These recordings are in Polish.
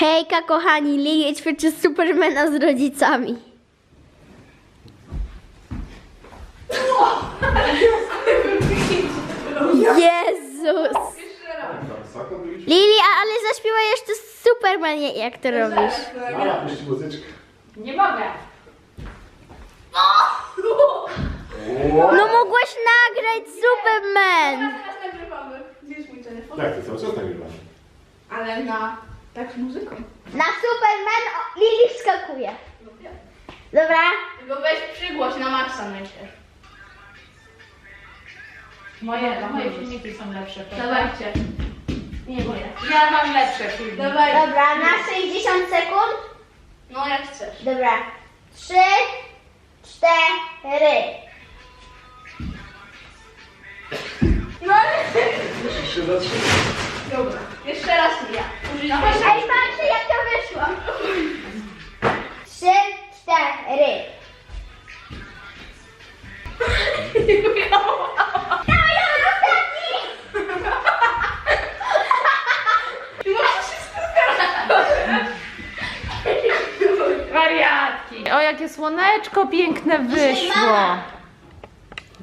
Hejka kochani, Lili ćwiczy Supermana z rodzicami. Jezus! Lili, a- ale zaśpiewaj jeszcze Superman, jak to robisz. Muzyczkę. Nie mogę. No mogłeś nagrać Superman! Teraz nagrywamy. Gdzie jest mój telefon? Cały czas nagrywasz? Ale na... tak z muzyką. Na Superman o, Lili wskakuje. Dobra? Tylko weź przygłoś na maksa najpierw. Moje, moje filmiki są lepsze. prawda? Dawajcie. Nie moje. Ja mam lepsze filmiki. Dawaj. Dobra, na 60 sekund. No jak chcesz. Dobra. Trzy, cztery. Musisz się zatrzymać. Dobra. Jeszcze raz ja. Ej, patrzcie jak to wyszło. Trzy, cztery. Dawaj, dawaj, ostatni. Wariatki. O, jakie słoneczko piękne wyszło. mama.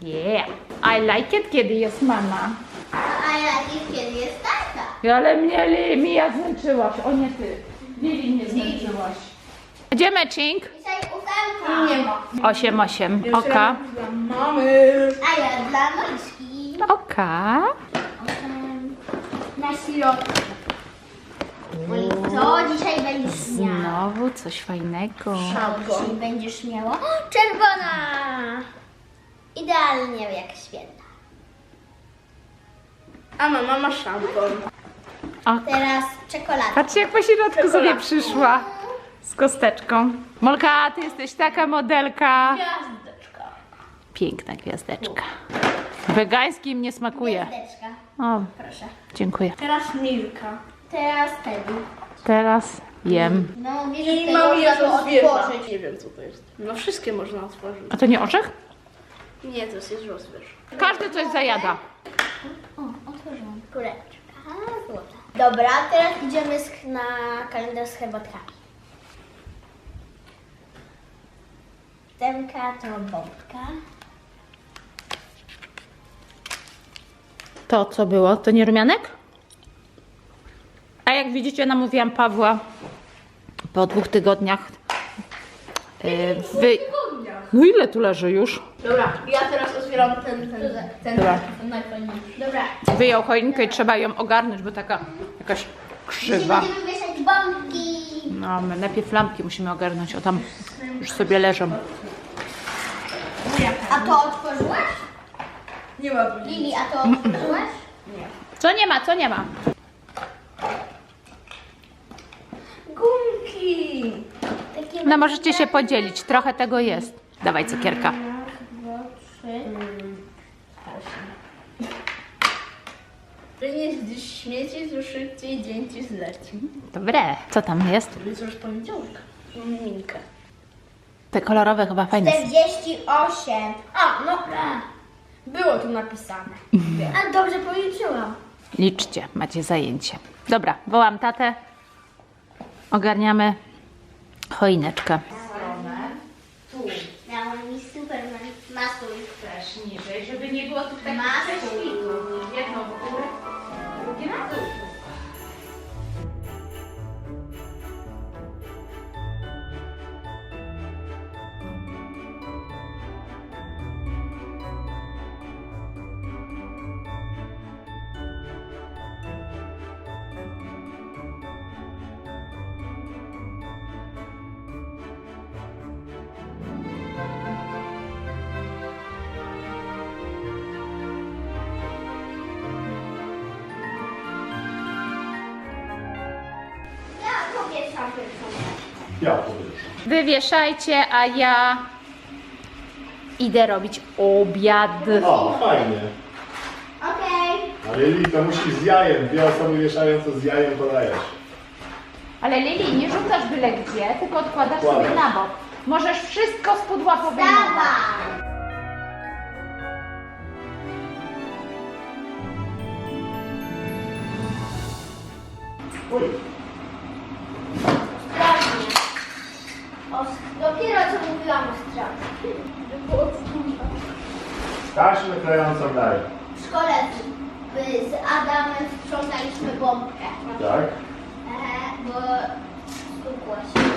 Yeah. I like it, kiedy jest mama. A ja kiedy jest? Ale mnie Li, Mija zmęczyłaś. O nie ty. Lili mnie zmęczyłaś. Gdzie matching? Dzisiaj ósemka. Nie ma. 8, 8. Oka. Dla mamy. A ja dla Maćki. Oka. Osiem. Na środku. Oj, co dzisiaj będziesz miała? Znowu coś fajnego. Co dzisiaj będziesz miała? O, czerwona! Idealnie jak święta. A mama ma szampon. O, Teraz czekolada. patrzcie jak po środku sobie przyszła. Z kosteczką. Molka, ty jesteś taka modelka. Gwiazdeczka. Piękna gwiazdeczka. Wegański mnie smakuje. Gwiazdeczka. O, Proszę. dziękuję. Teraz Milka. Teraz Teddy. Teraz jem. No, wiesz, I jedno to. Nie wiem co to jest. No wszystkie można otworzyć. A to nie orzech? Nie, to jest rozwierz. Każdy coś zajada. O, otworzyłam. Kureczka. Złota. Dobra, teraz idziemy na kalendarz z herbatkami. Temka to bombka. To co było? To nie rumianek? A jak widzicie, namówiłam Pawła po dwóch tygodniach. Yy, wy... No ile tu leży już? Dobra, ja teraz otwieram ten, ten, ten, Dobra. ten najfajniejszy. Dobra. Wyjął choinkę i trzeba ją ogarnąć, bo taka jakaś krzywa. Dzisiaj będziemy wieszać bombki. No, my najpierw lampki musimy ogarnąć, o tam już sobie leżą. A to otworzyłaś? Nie ma tu Lili, a to otworzyłaś? Co nie ma, co nie ma? Gumki! Takie No możecie się podzielić, trochę tego jest. Dawaj cukierka. dwa, trzy. Wynieś gdzieś śmieci, to szybciej dzień ci zleci. Dobre. Co tam jest? Już poniedziałek. Mam minkę. Te kolorowe chyba fajne. są. 48. A, no. Było tu napisane. A dobrze policzyłam. Liczcie, macie zajęcie. Dobra, wołam tatę. Ogarniamy choineczkę. Ja. Wywieszajcie, a ja idę robić obiad. O, fajnie. Okej. Ale Lili, to musisz z jajem. Dwie osoby wieszają, to z jajem podajesz. Ale Lili, nie rzucasz byle gdzie, tylko odkładasz sobie na bok. Możesz wszystko z pudła powyjmować. Dawaj. Uj. papiera, co mówiła mistrza. Taśmę klejącą dalej. W szkole z, z Adamem sprzątaliśmy bombkę. Tak? E, bo stukła się.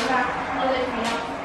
Dobra, olejmy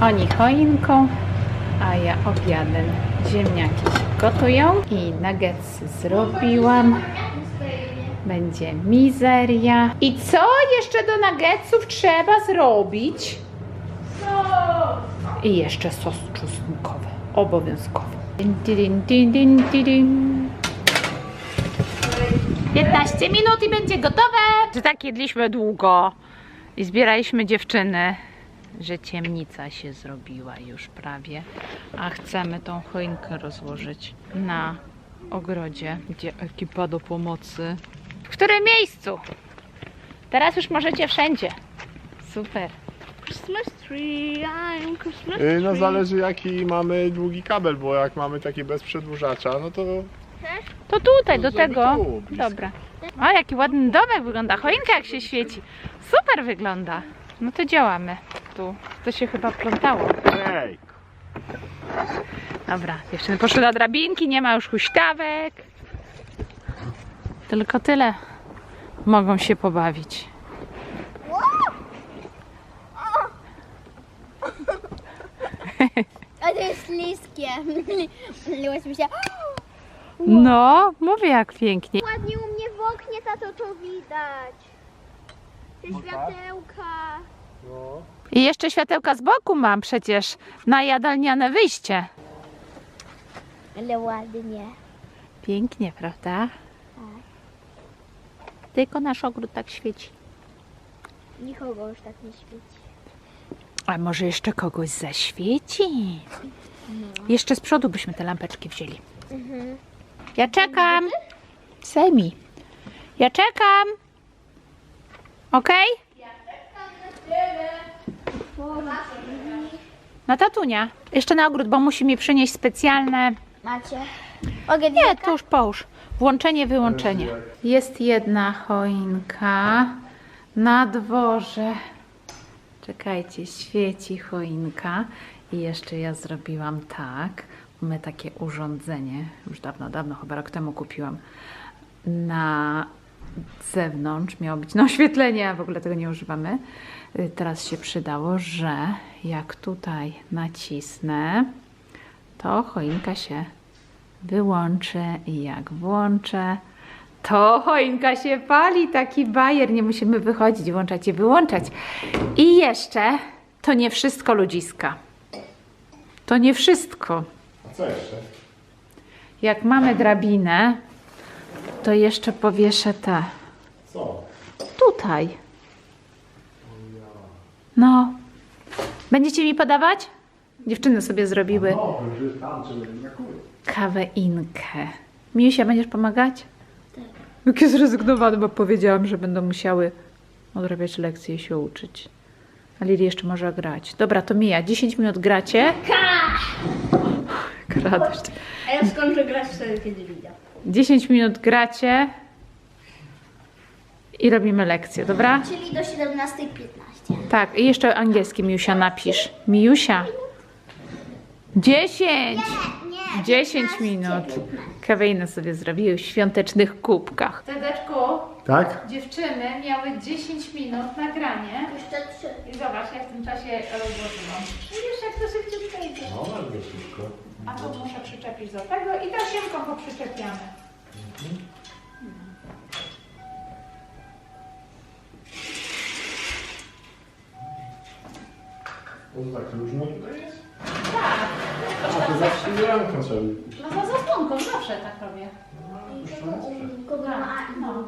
Oni choinką, a ja obiadem. Ziemniaki się gotują i nuggetsy zrobiłam. Będzie mizeria. I co jeszcze do nuggetsów trzeba zrobić? I jeszcze sos czosnkowy. Obowiązkowy. Din, din, din, din, din, din. 15 minut i będzie gotowe. Czy tak jedliśmy długo i zbieraliśmy dziewczyny, że ciemnica się zrobiła już prawie, a chcemy tą choinkę rozłożyć na ogrodzie, gdzie ekipa do pomocy. W którym miejscu? Teraz już możecie wszędzie. Super. Christmas tree, I'm Christmas Yy, no zależy jaki mamy długi kabel, bo jak mamy taki bez przedłużacza, no to To tutaj, do tego. tu, blisko. Dobra. O, jaki ładny domek wygląda. Choinka jak się świeci. Super wygląda. No to działamy. Tu. To się chyba plątało. Ej, Dobra, dziewczyny poszły na drabinki, nie ma już huśtawek. Tylko tyle. Mogą się pobawić. A to jest śliskie. Myliłaś mi się. No, mówię jak pięknie. Ładnie u mnie w oknie, tato, to widać. Te światełka. no. I jeszcze światełka z boku mam przecież na jadalniane wyjście. Ale ładnie. Pięknie, prawda? Tylko nasz ogród tak świeci. Nikogo już tak nie świeci. A może jeszcze kogoś zaświeci? Jeszcze z przodu byśmy te lampeczki wzięli. Ja czekam. Semi. Ja czekam. Okej? Na tatunia. Jeszcze na ogród, bo musi mi przynieść specjalne. Macie? Mogę Nie, to już połóż. Włączenie, wyłączenie. Jest jedna choinka na dworze. Czekajcie, świeci choinka. I jeszcze ja zrobiłam tak. Mamy takie urządzenie, już dawno, dawno, chyba rok temu kupiłam. Na zewnątrz miało być na oświetlenie, a w ogóle tego nie używamy. Y, Teraz się przydało, że jak tutaj nacisnę, to choinka się wyłączę i jak włączę, to choinka się pali, taki bajer, nie musimy wychodzić, włączać i wyłączać. I jeszcze, to nie wszystko ludziska. To nie wszystko. A co jeszcze? Jak mamy drabinę, to jeszcze powieszę te Co? tutaj. No. Będziecie mi podawać? Dziewczyny sobie zrobiły No, że tam, czy nie brakuje. kawę inkę. Miusia, będziesz pomagać? Tak. Jakie zrezygnowane, bo powiedziałam, że będą musiały odrabiać lekcje i się uczyć. A Lili jeszcze może grać. Dobra, to Mija, 10 minut gracie. Jaka radość. A ja skończę grać wtedy, kiedy widzę. 10 minut gracie i robimy lekcję, dobra? Czyli do 17.15. Tak, i jeszcze angielski Miusia napisz. Miusia. 10! Nie, 10 minut. Kaweinę sobie zrobiły w świątecznych kubkach. Tedeczku, Tak? dziewczyny miały 10 minut nagranie. Jeszcze trzy. I zobacz, jak w tym czasie rozłożyłam. Widzisz, jak to szybciutko idzie. No, bardzo szybko. A to muszę przyczepić do tego i tasiemką go przyczepiamy. To tak luźno tutaj jest? Tak, A to zawsze trzeba No za zasłonką, zawsze tak robię. Kogo ma No. no.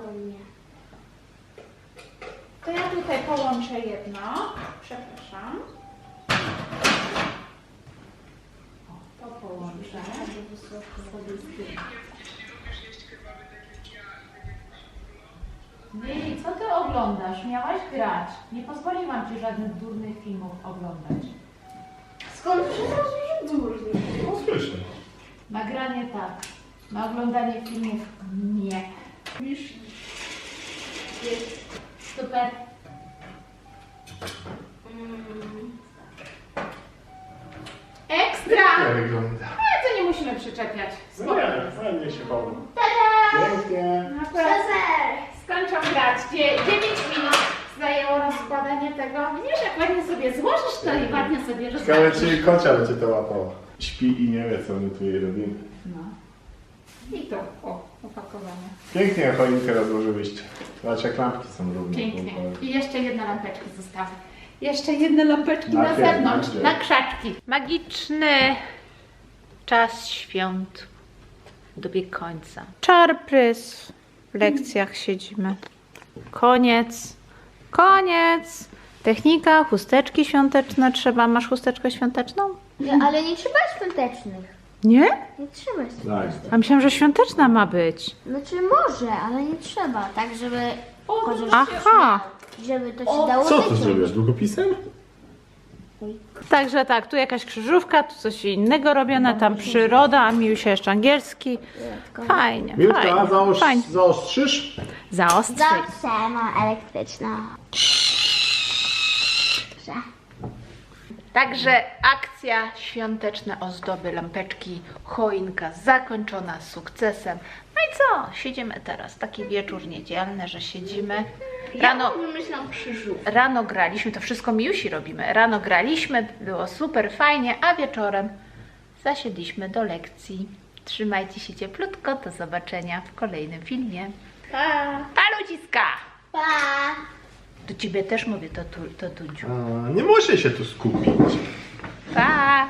To ja tutaj połączę jedno. Przepraszam. O, to Lili, co ty oglądasz? Miałaś grać. Nie pozwoliłam ci żadnych durnych filmów oglądać. Skąd przecież durny? No słyszę. Nagranie tak. Na oglądanie filmów nie. Jest super. Ekstra! Jak wygląda? Ale to nie musimy przyczepiać. No nie, fajnie się bawię. Pięknie. Akurat skończą grać. Dzie- 9 minut zajęło rozkładanie tego. Widzisz, jak ładnie sobie złożysz to i ładnie sobie Ciekawe, rozstawisz. czy kocia by cię to łapało. Śpi i nie wie, co my tu jej robimy. No. I to, o, opakowanie. Pięknie choinkę rozłożyłyście. Zobacz, jak lampki są równe. Pięknie. I jeszcze jedne lampeczki zostały. Jeszcze jedne lampeczki Na na, zewnątrz, na krzaczki. Magiczny czas świąt dobiegł końca. Czarprys. W lekcjach siedzimy. Koniec. Koniec. Technika, chusteczki świąteczne trzeba. Masz chusteczkę świąteczną? Nie, ale nie trzeba świątecznych. Nie? Nie trzeba świątecznych. A myślałam, że świąteczna ma być. Znaczy może, ale nie trzeba. Tak, żeby, Aha. żeby to się dało Co tu wyciąć. zrobiłaś? Długopisem? Także tak, tu jakaś krzyżówka, tu coś innego robione, tam przyroda, a Miusia jeszcze angielski. Fajnie, Milka, fajnie, zaostrz, fajnie. zaostrzysz? Zaostrzyj. Zawsze ma elektryczna. Także akcja świąteczne ozdoby, lampeczki, choinka zakończona sukcesem. No i co? Siedzimy teraz, taki wieczór niedzielny, że siedzimy. Rano, Wymyślam krzyżu. rano graliśmy, to wszystko Miusi robimy. Rano graliśmy, było super fajnie, a wieczorem zasiedliśmy do lekcji. Trzymajcie się cieplutko, do zobaczenia w kolejnym filmie. Pa! Pa ludziska! Pa! Do ciebie też mówię to, tu, to Dudziu. A, nie muszę się tu skupić. Pa!